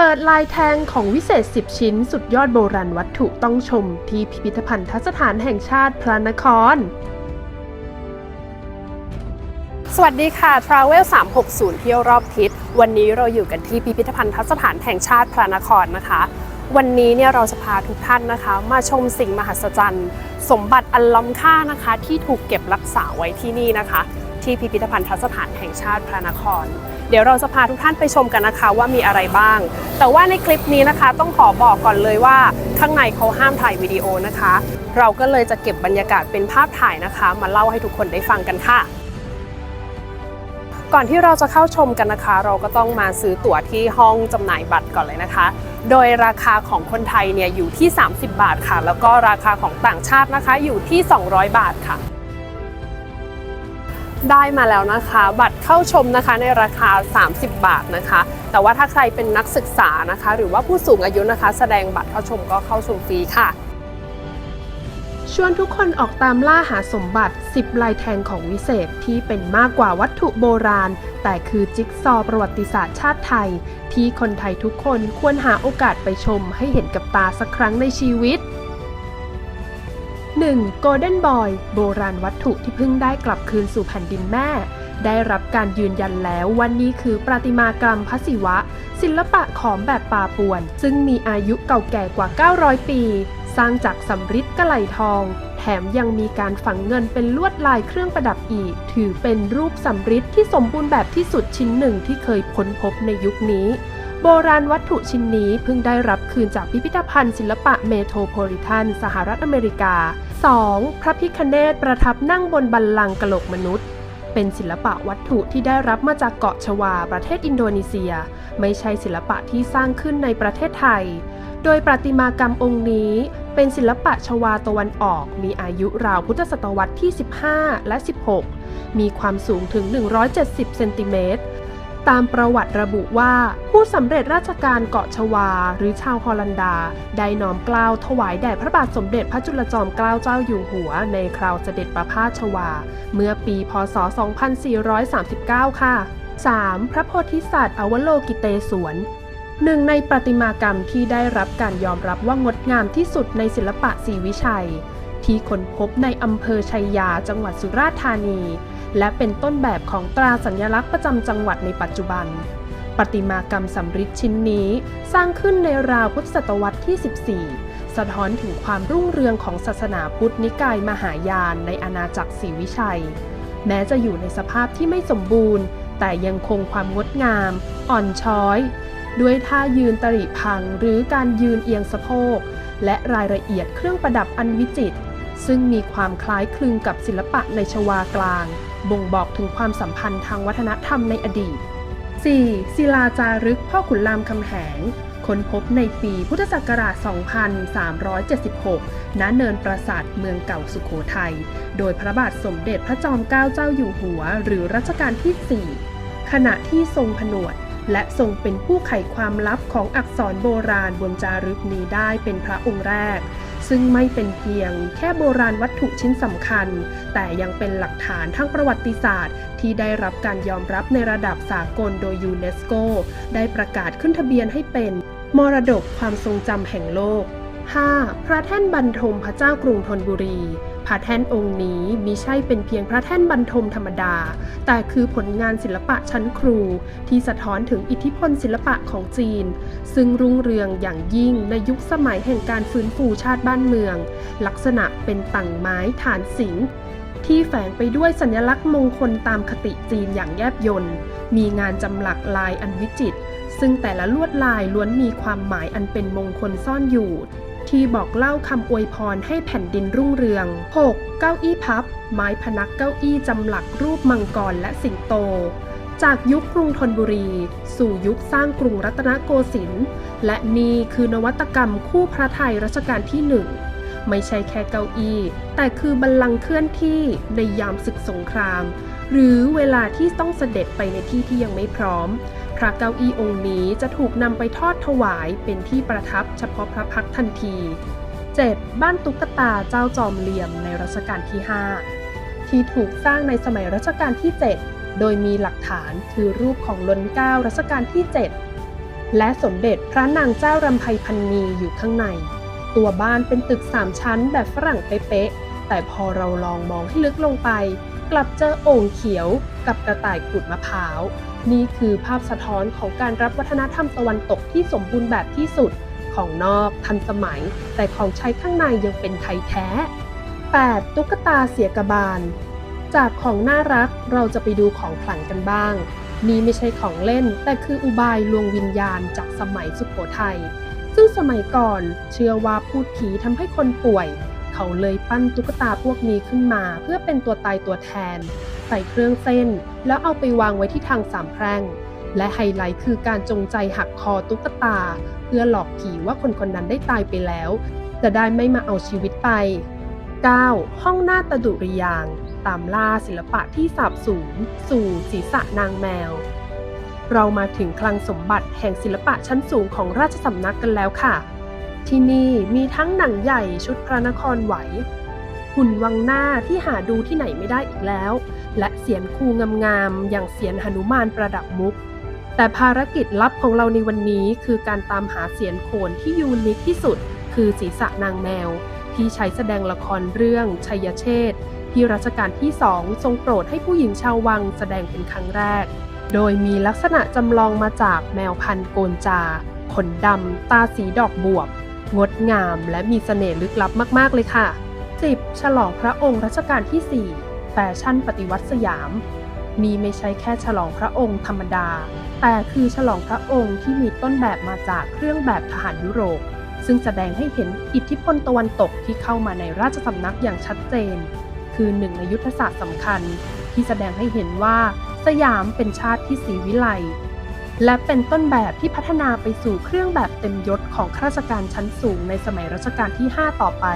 เปิดลายแทงของวิเศษ 10 ชิ้น สุดยอดโบราณวัตถุต้องชมที่พิพิธภัณฑสถานแห่งชาติพระนคร สวัสดีค่ะ Travel 360 เที่ยวรอบทิศ วันนี้เราอยู่กันที่พิพิธภัณฑสถานแห่งชาติพระนครนะคะ วันนี้เนี่ยเราจะพาทุกท่านนะคะ มาชมสิ่งมหัศจรรย์ สมบัติอันล้ำค่านะคะ ที่ถูกเก็บรักษาไว้ที่นี่นะคะ ที่พิพิธภัณฑสถานแห่งชาติพระนคร เดี๋ยวเราจะพาทุกท่านไปชมกันนะคะว่ามีอะไรบ้าง แต่ว่าในคลิปนี้นะคะต้องขอบอกก่อนเลยว่าข้างในเขาห้ามถ่ายวิดีโอนะคะ เราก็เลยจะเก็บบรรยากาศเป็นภาพถ่ายนะคะ มาเล่าให้ทุกคนได้ฟังกันค่ะก่อนที่เราจะเข้าชมกันนะคะ เราก็ต้องมาซื้อตั๋วที่ห้องจำหน่ายบัตรก่อนเลยนะคะ โดยราคาของคนไทยเนี่ยอยู่ที่ 30 บาทค่ะ แล้วก็ราคาของต่างชาตินะคะอยู่ที่ 200 บาทค่ะ ได้มาแล้วนะคะ บัตรเข้าชมนะคะในราคา 30 บาทนะคะ แต่ว่าถ้าใครเป็นนักศึกษานะคะ หรือว่าผู้สูงอายุนะคะ แสดงบัตรเข้าชมก็เข้าชมฟรีค่ะชวนทุกคนออกตามล่าหาสมบัติ 10 ลายแทงของวิเศษที่เป็นมากกว่าวัตถุโบราณ แต่คือจิ๊กซอว์ประวัติศาสตร์ชาติไทย ที่คนไทยทุกคนควรหาโอกาสไปชมให้เห็นกับตาสักครั้งในชีวิต 1. Golden Boy โบราณวัตถุที่เพิ่งได้กลับคืนสู่แผ่นดินแม่ ได้รับการยืนยันแล้ววันนี้คือประติมากรรมพระศิวะ ศิลปะขอมแบบป่าป่วน ซึ่งมีอายุเก่าแก่กว่า 900 ปี สร้างจากสำริดกระไหลทอง แถมยังมีการฝังเงินเป็นลวดลายเครื่องประดับอีก ถือเป็นรูปสำริดที่สมบูรณ์แบบที่สุดชิ้นหนึ่งที่เคยค้นพบในยุคนี้โบราณวัตถุชิ้นนี้เพิ่งได้รับคืนจากพิพิธภัณฑ์ศิลปะเมโทรโพลิแทนสหรัฐอเมริกา 2. พระพิคเนตประทับนั่งบนบัลลังก์กะโหลกมนุษย์ เป็นศิลปะวัตถุที่ได้รับมาจากเกาะชวาประเทศอินโดนีเซีย ไม่ใช่ศิลปะที่สร้างขึ้นในประเทศไทย โดยประติมากรรมองค์นี้เป็นศิลปะชวาตะวันออกมีอายุราวพุทธศตวรรษที่ 15 และ 16 มีความสูงถึง 170 เซนติเมตร ตามประวัติระบุว่า ผู้สำเร็จราชการเกาะชวา หรือชาวฮอลันดา ได้น้อมกล้าวถวายแด่พระบาทสมเด็จพระจุลจอมเกล้าเจ้าอยู่หัว ในคราวเสด็จประพาสชวา เมื่อปีพศ 2439 ค่ะ 3. พระโพธิสัตว์อวโลกิเตศวนหนึ่งในประติมากรรมที่ได้รับการยอมรับว่างดงามที่สุดในศิลปะศรีวิชัย ที่ค้นพบในอำเภอชัยยาจังหวัดสุราษฎร์ธานี และเป็นต้นแบบของตราสัญลักษณ์ประจำจังหวัดในปัจจุบันประติมากรรมสำริดชิ้นนี้สร้างขึ้นในราวพุทธศตวรรษที่ 14 สะท้อนถึงความรุ่งเรืองของศาสนาพุทธนิกายมหายานในอาณาจักรศรีวิชัย แม้จะอยู่ในสภาพที่ไม่สมบูรณ์ แต่ยังคงความงดงาม อ่อนช้อย ด้วยท่ายืนตริพังหรือการยืนเอียงสะโพกและรายละเอียดเครื่องประดับอันวิจิตร ซึ่งมีความคล้ายคลึงกับศิลปะในชวากลาง บ่งบอกถึงความสัมพันธ์ทางวัฒนธรรมในอดีต 4. ศิลาจารึกพ่อขุนรามคำแหงค้นพบในปีพุทธศักราช 2376 ณ เนินปราสาทเมืองเก่าสุขโขทัย โดยพระบาทสมเด็จพระจอมเกล้าเจ้าอยู่หัว หรือรัชกาลที่ 4 ขณะที่ทรงผนวด และทรงเป็นผู้ไขความลับของอักษรโบราณบนจารึกนี้ได้เป็นพระองค์แรก ซึ่งไม่เป็นเพียงแค่โบราณวัตถุชิ้นสำคัญ แต่ยังเป็นหลักฐานทางประวัติศาสตร์ ที่ได้รับการยอมรับในระดับสากลโดยยูเนสโก ได้ประกาศขึ้นทะเบียนให้เป็น มรดกความทรงจำแห่งโลก 5. พระแท่นบรรทมพระเจ้ากรุงธนบุรี พระแท่นองค์นี้มิใช่เป็นเพียงพระแท่นบรรทมธรรมดา แต่คือผลงานศิลปะชั้นครู ที่สะท้อนถึงอิทธิพลศิลปะของจีน ซึ่งรุ่งเรืองอย่างยิ่งในยุคสมัยแห่งการฟื้นฟูชาติบ้านเมือง ลักษณะเป็นตั่งไม้ฐานสิงที่แฝงไปด้วยสัญลักษณ์มงคลตามคติจีนอย่างแยบยลมีงานจำหลักลายอันวิจิตรซึ่งแต่ละลวดลายล้วนมีความหมายอันเป็นมงคลซ่อนอยู่ ที่บอกเล่าคำอวยพรให้แผ่นดินรุ่งเรือง 6. เก้าอี้พับ ไม้พนักเก้าอี้จำหลักรูปมังกรและสิงโต จากยุคกรุงธนบุรี สู่ยุคสร้างกรุงรัตนโกสินทร์และนี่คือนวัตกรรมคู่พระไทยรัชกาลที่หนึ่งไม่ใช่แค่เก้าอี้ แต่คือบัลลังก์เคลื่อนที่ในยามศึกสงคราม หรือเวลาที่ต้องเสด็จไปในที่ที่ยังไม่พร้อม พระเก้าอี้องค์นี้จะถูกนำไปทอดถวายเป็นที่ประทับเฉพาะพระพักทันที 7. บ้านตุ๊กตาเจ้าจอมเหลี่ยมในรัชกาลที่ 5 ที่ถูกสร้างในสมัยรัชกาลที่ 7 โดยมีหลักฐานคือรูปของล้นเก้ารัชกาลที่ 7 และสมเด็จพระนางเจ้ารำไพพันนีอยู่ข้างใน ตัวบ้านเป็นตึกสามชั้นแบบฝรั่งเป๊ะแต่พอเราลองมองให้ลึกลงไป กลับเจอโอ่งเขียวกับกระต่ายขูดมะพร้าว นี่คือภาพสะท้อนของการรับวัฒนธรรมตะวันตกที่สมบูรณ์แบบที่สุด ของนอกทันสมัย แต่ของใช้ข้างในยังเป็นไทยแท้ 8. ตุ๊กตาเสียกบาล จากของน่ารักเราจะไปดูของขลังกันบ้าง นี่ไม่ใช่ของเล่น แต่คืออุบายลวงวิญญาณจากสมัยสุโขทัยซึ่งสมัยก่อนเชื่อว่าพูดผีทำให้คนป่วย เขาเลยปั้นตุ๊กตาพวกนี้ขึ้นมา เพื่อเป็นตัวตายตัวแทน ใส่เครื่องเส้น แล้วเอาไปวางไว้ที่ทางสามแพร่ง และไฮไลท์คือการจงใจหักคอตุ๊กตา เพื่อหลอกผีว่าคนคนนั้นได้ตายไปแล้ว จะได้ไม่มาเอาชีวิตไป 9. ห้องหน้าตะดุริยาง ตามล่าศิลปะที่สาบสูญสู่ศีรษะนางแมว เรามาถึงคลังสมบัติแห่งศิลปะชั้นสูงของราชสำนักกันแล้วค่ะ ที่นี่มีทั้งหนังใหญ่ชุดพระนครไหว หุ่นวังหน้าที่หาดูที่ไหนไม่ได้อีกแล้ว และเสียนคูงามๆอย่างเสียนหนุมานประดับมุก แต่ภารกิจลับของเราในวันนี้คือการตามหาเสียนโขนที่ยูนิคที่สุด คือศีรษะนางแมว ที่ใช้แสดงละครเรื่องชัยเชษที่รัชกาลที่สองทรงโปรดให้ผู้หญิงชาววังแสดงเป็นครั้งแรก โดยมีลักษณะจำลองมาจากแมวพันธุ์โกนจา ขนดำ ตาสีดอกบวบ งดงามและมีเสน่ห์ลึกลับมากๆเลยค่ะ 10. ฉลองพระองค์รัชกาลที่ 4 แฟชั่นปฏิวัติสยาม นี่ไม่ใช่แค่ฉลองพระองค์ธรรมดา แต่คือฉลองพระองค์ที่มีต้นแบบมาจากเครื่องแบบทหารยุโรป ซึ่งแสดงให้เห็นอิทธิพลตะวันตกที่เข้ามาในราชสำนักอย่างชัดเจน คือหนึ่งในยุทธศาสตร์สำคัญ ที่แสดงให้เห็นว่าสยามเป็นชาติที่ศรีวิไล และเป็นต้นแบบที่พัฒนาไปสู่เครื่องแบบเต็มยศของข้าราชการชั้นสูงในสมัยรัชกาลที่ 5 ต่อไป